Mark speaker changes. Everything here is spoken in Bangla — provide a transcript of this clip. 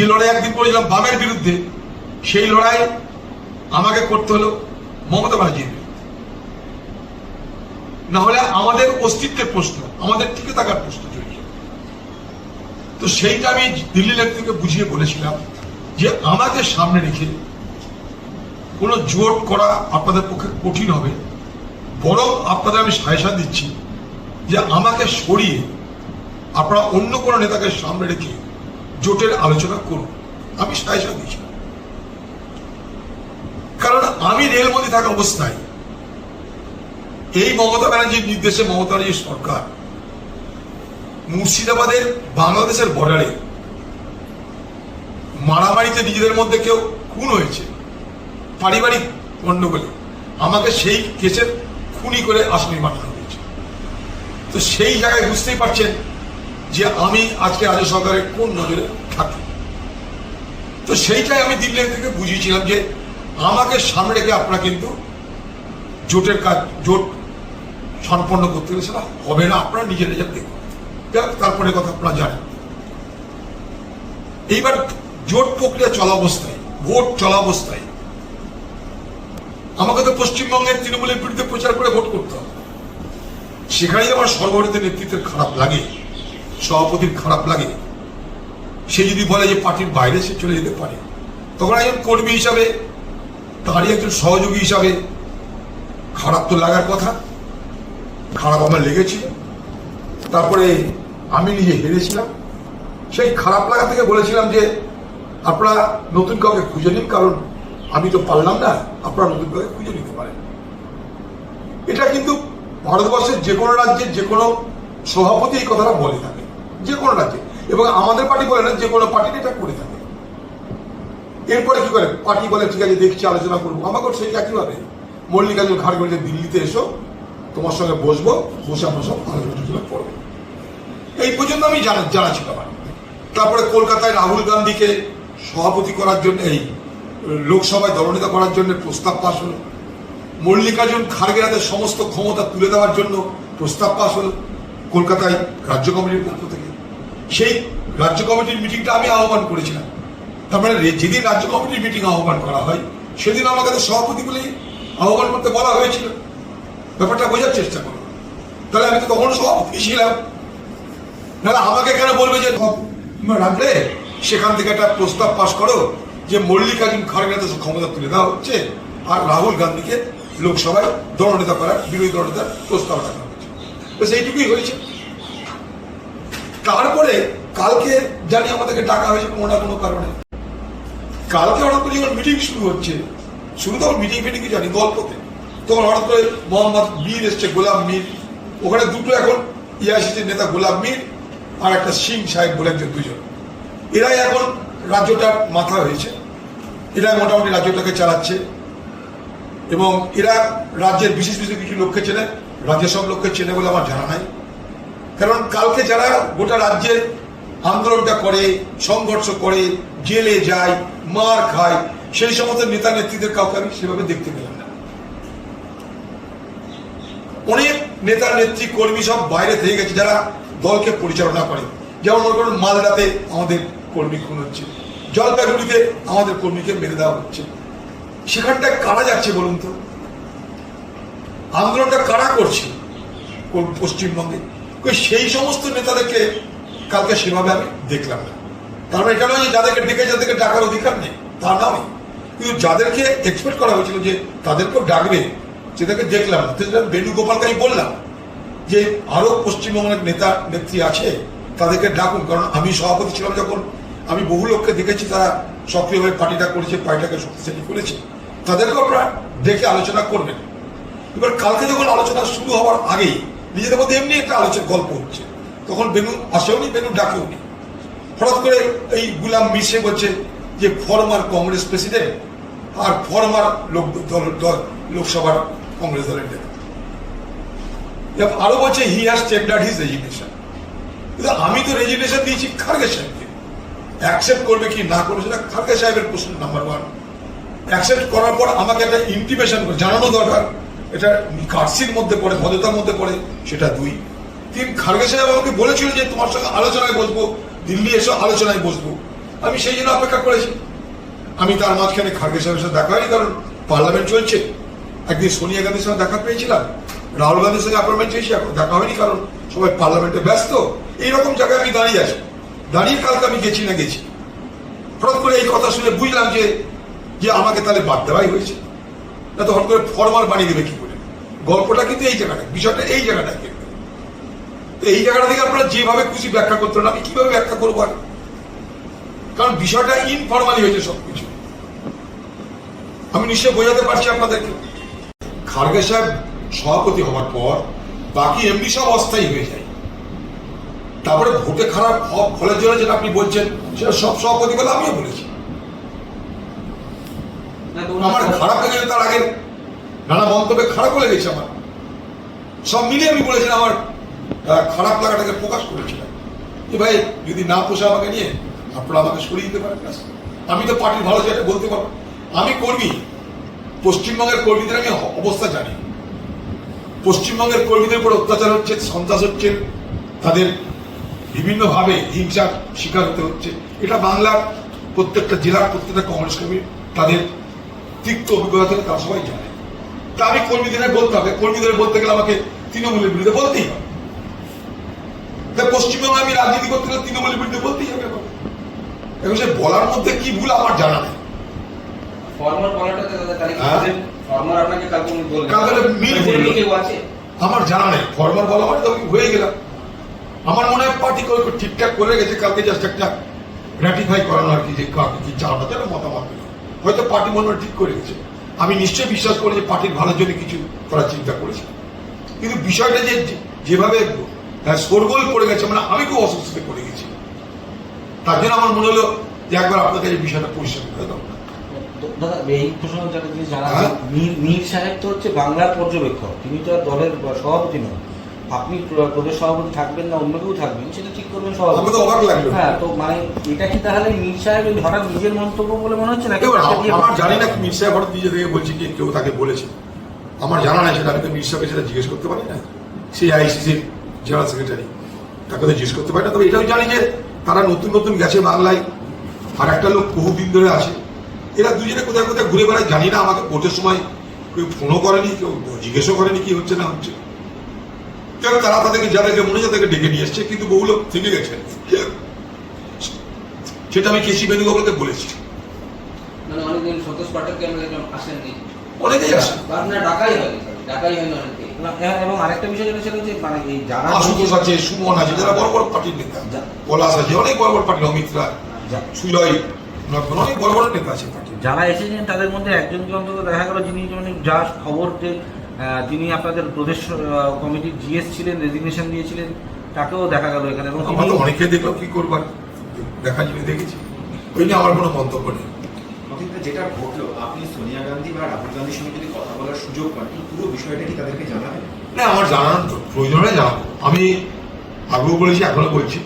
Speaker 1: যে লড়াই একদিন করেছিলাম বামের বিরুদ্ধে, সেই লড়াই আমাকে করতে হলো মমতা ব্যানার্জির। না হলে আমাদের অস্তিত্বের প্রশ্ন, আমাদের টিকে থাকার প্রশ্ন জড়িয়ে তো সেইটা আমি দিল্লি নেতৃত্বকে বুঝিয়ে বলেছিলাম যে আমাকে সামনে রেখে কোনো জোট করা আপনাদের পক্ষে কঠিন হবে, বরং আপনাদের আমি সাজেশন দিচ্ছি যে আমাকে সরিয়ে আপনারা অন্য কোনো নেতাকে সামনে রেখে জোটের আলোচনা করুন। আমি সাজেশন দিচ্ছি কারণ আমি রেলমন্ত্রী থাকা অবস্থায় এই মমতা ব্যানার্জির নির্দেশে মমতা ব্যানার্জির সরকার মুর্শিদাবাদের বাংলাদেশের বর্ডারে মারামারিতে নিজেদের মধ্যে কেউ খুন হয়েছে, পারিবারিক গণ্ডগোলে আমাকে সেই কেসের খুনি করে আসামি বানানো হয়েছে। তো সেই জায়গায় বুঝতেই পারছেন যে আমি আজকে রাজ্য সরকারের কোন নজরে থাকি তো সেইটাই আমি দিল্লি থেকে বুঝিয়েছিলাম যে আমাকে সামনে রেখে আপনারা কিন্তু জোটের কাজ, জোট সম্পন্ন করতে গেলে সেটা হবে না। আপনারা নিজের নিজের দেখুন। তারপরে কথা আপনারা জানেন। এইবার জোট প্রক্রিয়া চলা অবস্থায়, ভোট চলা অবস্থায় আমাকে তো পশ্চিমবঙ্গের তৃণমূলের বিরুদ্ধে প্রচার করে ভোট করতে হবে। সেখানেই আমার সর্বভারতীয় নেতৃত্বের খারাপ লাগে। সভাপতির খারাপ লাগে। সে যদি বলে যে পার্টির বাইরে সে চলে যেতে পারে। তখন একজন কর্মী হিসাবে, তারই একজন সহযোগী হিসাবে খারাপ তো লাগার কথা। খারাপ আমার লেগেছে। তারপরে আমি নিজে হেরেছিলাম। সেই খারাপ লাগা থেকে বলেছিলাম যে, আপনারা নতুন কাউকে খুঁজে নিন, কারণ আমি তো পারলাম না, আপনারা নতুন কাউকে খুঁজে নিতে পারেন। এটা কিন্তু ভারতবর্ষের যে কোনো রাজ্যের যে কোনো সভাপতি এই কথাটা বলে থাকে। যে কোনো রাজ্যে। এবং আমাদের পার্টি বলে না, যে কোনো পার্টি এটা করে থাকে। এরপরে কি করে? পার্টি বলে, ঠিক আছে, দেখছি, আলোচনা করব। আমাকেও সেই একইভাবে। মল্লিকার্জুন খাড়গে দিল্লিতে এসো, তোমার সঙ্গে বসবো, বসে আমরা সব আলোচনা করব। এই পর্যন্ত আমি জানা জানা ছিল তারপরে কলকাতায় রাহুল গান্ধীকে সভাপতি করার জন্য, এই লোকসভায় দলনেতা করার জন্য প্রস্তাব পাশ হলো। মল্লিকার্জুন খাড়গের হাতে সমস্ত ক্ষমতা তুলে দেওয়ার জন্য প্রস্তাব পাশ হলো। কলকাতায় রাজ্য কমিটির পক্ষ থেকে। সেই রাজ্য কমিটির মিটিংটা আমি আহ্বান করেছিলাম। তার মানে যেদিন রাজ্য কমিটির মিটিং আহ্বান করা হয়, সেদিন আমাকে সভাপতি বলেই আহ্বান করতে বলা হয়েছিল। ব্যাপারটা বোঝার চেষ্টা করো। তাহলে আমি তো তখন সভাপতি ছিলাম। নাহলে আমাকে কেন বলবে যে রাখলে সেখান থেকে একটা প্রস্তাব পাশ করো যে মল্লিকার্জুন খাড়গে তো ক্ষমতা তুলে দেওয়া হচ্ছে আর রাহুল গান্ধীকে লোকসভায় দলনেতা করার, বিরোধী দলনেতার প্রস্তাব রাখা হচ্ছে। তো সেইটুকুই হয়েছে। তারপরে কালকে জানি আমাদেরকে ডাকা হয়েছে কোনো না কোনো কারণে। কালকে হঠাৎ করে যখন মিটিং শুরু হচ্ছে, শুরু তখন মিটিং ফিটিং জানি, গল্পতে। তখন হঠাৎ করে মোহাম্মদ মীর এসছে, গোলাম মীর। ওখানে দুটো এখন ইয়াসিসের নেতা গোলাম মীর আর একটা সিং সাহেব বলে একজন দুজন। এরাই এখন রাজ্যটার মাথা হয়েছে। এরা মোটামুটি রাজ্যটাকে চালাচ্ছে। এবং এরা রাজ্যের বিশেষ বিশেষ কিছু লোককে চেনে, রাজ্যের সব লোককে চেনে বলে আমার জানা নাই। কারণ কালকে যারা গোটা রাজ্যের আন্দোলনটা করে, সংঘর্ষ করে, জেলে যায়, মার খায়, সেই সমস্ত নেতা নেত্রীদের কাউকে আমি সেভাবে দেখতে পেলাম না। অনেক নেতা নেত্রী, কর্মী সব বাইরে থেকে গেছে যারা দলকে পরিচালনা করে। যেমন মনে করুন, মালদাতে আমাদের কর্মী খুন হচ্ছে। জলপাইগুড়িতে আমাদের কর্মীকে মেরে দেওয়া হচ্ছে। সেখানটায় কারা যাচ্ছে বলুন তো? আন্দোলনটা কারা করছে? পশ্চিমবঙ্গে। সেই সমস্ত নেতাদেরকে কালকে সেভাবে আমি দেখলাম না। তার মানে এটা নয় যে যাদেরকে ডেকে, যাদেরকে ডাকার অধিকার নেই, তা নয়। কিন্তু যাদেরকে এক্সপেক্ট করা হয়েছিল যে তাদেরকেও ডাকবে সেটাকে দেখলাম না। বেণুগোপালকে আমি বললাম যে আরও পশ্চিমবঙ্গের নেতা, নেত্রী আছে, তাদেরকে ডাকুন। কারণ আমি সভাপতি ছিলাম যখন, আমি বহু লোককে দেখেছি, তারা সক্রিয়ভাবে পার্টিটা করেছে, পার্টিটাকে শক্তিশালী করেছে। তাদেরকেও আপনারা দেখে আলোচনা করবেন। এবার কালকে যখন আলোচনা শুরু হওয়ার আগেই নিজেদের মধ্যে এমনি একটা আলোচনা গল্প হচ্ছে। তখন বেনু আসেওনি, বেনু ডাকেওনি। হঠাৎ করে এই গুলাম মিশে বলছে যে, ফরমার কংগ্রেস প্রেসিডেন্ট আর ফরমার লোক দল, দল- লোকসভার কংগ্রেস দলের নেতা। আরও বলছে he has tendered his resignation কিন্তু আমি তো রেজিগনেশন দিয়েছি খার্গে সাহেবকে। অ্যাকসেপ্ট করবে কি না করবে সেটা খার্গে সাহেবের প্রশ্ন নাম্বার ওয়ান অ্যাকসেপ্ট করার পর আমাকে একটা ইন্টিমেশন জানানো দরকার। এটা কার্সির মধ্যে পড়ে, ভদ্রতার মধ্যে পড়ে, সেটা দুই। তিন খার্গে সাহেব আমাকে বলেছিল যে তোমার সঙ্গে আলোচনায় বসবো, দিল্লি এসে, আলোচনায় বসবো। আমি সেই জন্য অপেক্ষা করেছি। আমি তার মাঝখানে খার্গে সাহেবের সাথে দেখা হয়নি, কারণ পার্লামেন্ট চলছে। একদিন সোনিয়া গান্ধীর সঙ্গে দেখা পেয়েছিলাম, রাহুল গান্ধীর সঙ্গে অ্যাপয়েন্টমেন্ট চেয়েছি, এখন দেখা হয়নি, কারণ সবাই পার্লামেন্টে ব্যস্ত। এইরকম জায়গায় আমি দাঁড়িয়ে আছি। দাঁড়িয়ে কালকে আমি গেছি না গেছি। হঠাৎ করে এই কথা শুনে বুঝলাম যে যে আমাকে তাহলে বাদ দেওয়াই হয়েছে। না তো হঠাৎ করে ফরমাল বানিয়ে দেবে কি করে? গল্পটা কিন্তু এই জায়গাটা বিষয়টা এই জায়গাটা কিন্তু। তো এই জায়গাটা থেকে আপনারা যেভাবে খুশি ব্যাখ্যা করতে আমি কীভাবে ব্যাখ্যা করব আর? কারণ বিষয়টা ইনফরমালি হয়েছে সবকিছু। আমি নিশ্চয় বোঝাতে পারছি আপনাদেরকে। খার্গে সাহেব সভাপতি হওয়ার পর বাকি এমনি সব অস্থায়ী হয়ে যায়। তারপরে ভোটে খারাপ ফলের জন্য যেটা আপনি বলছেন, সেটা সব সভাপতি বলে আমিও বলেছি। আমার খারাপ লেগেছে তার আগে। নানা মন্তব্যে খারাপ হয়ে লেগেছে আমার। সব মিলিয়ে আমি বলেছিলাম আমার খারাপ লাগাটাকে প্রকাশ করেছিলাম। যে ভাই যদি না পোষা আমাকে নিয়ে আপনারা আমাকে সরিয়ে দিতে পারেন ব্যাস। আমি তো পার্টির ভালো জায়গায় বলতে পারব আমি কর্মী। পশ্চিমবঙ্গের কর্মীদের আমি অবস্থা জানি। পশ্চিমবঙ্গের কর্মীদের উপর অত্যাচার হচ্ছে সন্ত্রাস হচ্ছে তাদের বিভিন্নভাবে হিংসার শিকার হতে হচ্ছে। এটা বাংলার প্রত্যেকটা জেলার প্রত্যেকটা কংগ্রেস কর্মী তাদের তিক্ত অভিজ্ঞতা থেকে তারা সবাই জানে। তা আমি কর্মীদের বলতে হবে? কর্মীদের বলতে গেলে আমাকে তৃণমূলের বিরুদ্ধে বলতেই হবে। পশ্চিমবঙ্গে আমি রাজনীতি করতে গেলে তৃণমূলের বিরুদ্ধে বলতেই হবে এখন। সে বলার মধ্যে কি ভুল আমার জানা নেই। হ্যাঁ?
Speaker 2: মানে?
Speaker 1: আমার জানা নেই। ফর্মাল বলা মানে তো হয়ে গেলাম। আমার মনে হয় পার্টি ঠিকঠাক করে গেছে কালকে জাস্ট একটা র্যাটিফাই করানো আর কি যে কাকে কি মতামত দিল। হয়তো পার্টি মনে ঠিক করে গেছে আমি নিশ্চয়ই বিশ্বাস করি যে পার্টির ভালোর জন্য কিছু করার চিন্তা করেছে। কিন্তু বিষয়টা যে যেভাবে আহ, শোরগোল পড়ে গেছে মানে আমি খুব অসুস্থতে পড়ে গেছি। তার জন্য আমার মনে হলো যে একবার আপনার কাছে বিষয়টা পরিষ্কার করে দাও
Speaker 3: দাদা এই প্রসঙ্গে যারা
Speaker 1: হ্যাঁ?
Speaker 3: মীর সাহেব তো হচ্ছে বাংলার পর্যবেক্ষক। তিনি তো আর দলের সভাপতি নন। আপনি প্র- প্রদেশ সভাপতি থাকবেন না অন্য কেউ থাকবেন সেটা ঠিক করবেন সভাপতি।
Speaker 1: তো অবাক লাগল।
Speaker 3: হ্যাঁ তো মানে এটা কি তাহলে মীর সাহেব হঠাৎ নিজের মন্তব্য বলে মনে হচ্ছে দিয়ে
Speaker 1: আমার জানি না? মির সাহেব হঠাৎ নিজে থেকে বলছে কি কেউ তাকে বলেছে। আমার জানা নাই সেটা আমি তো মির সাহেবকে সেটা জিজ্ঞেস করতে পারি না। সেই আইসিসির জেনারেল সেক্রেটারি তাকে তো জিজ্ঞেস করতে পারি না। তবে এটাও জানি যে তারা নতুন নতুন গেছে বাংলায় আর একটা লোক বহুদিন ধরে আছে। এরা দুজনে কোথায় কোথায় ঘুরে বেড়ায় জানি না। আমাকে ভোটের সময় কেউ ফোনও করেনি কেউ জিজ্ঞেসও করেনি কি হচ্ছে না হচ্ছে। কেউ তারা তাদেরকে যাদেরকে মনে তাদেরকে ডেকে নিয়ে এসছে কিন্তু বহু লোক থেকে গেছে। সেটা আমি কেসি বেণুগোপালকে বলেছি।
Speaker 2: মানে।
Speaker 1: অনেকেই আসে।
Speaker 2: অনেকে।
Speaker 3: হ্যাঁ, এবং আরেকটা বিষয় যেটা সেটা হচ্ছে মানে এই যারা
Speaker 1: আশুতোষ আছে সুমন আছে যারা বড় বড় পার্টির নেতা। পলাশ আছে অনেক বড় বড় পার্টির অমিত রায় সুজয় অনেক বড় বড় নেতা আছে
Speaker 3: যারা এসেছেন তাদের মধ্যে একজনকে অন্তত দেখা গেল যিনি মানে যা খবর যে তিনি আপনাদের প্রদেশ কমিটির জিএস ছিলেন রেজিগনেশন দিয়েছিলেন তাকেও দেখা গেল এখানে এবং
Speaker 1: আমরা তো অনেকে দেখলাম কি করবার দেখা জিনিস দেখেছি। ওই নিয়ে আমার কোনো মন্তব্য নেই।
Speaker 4: যেটা ঘটলো আপনি সোনিয়া গান্ধী বা রাহুল গান্ধীর সঙ্গে যদি কথা বলার সুযোগ পান পুরো বিষয়টা কি তাদেরকে জানাবেন?
Speaker 1: না আমার জানানোর তো প্রয়োজন হলে জানাব। আমি আগেও বলেছি এখনও বলছি।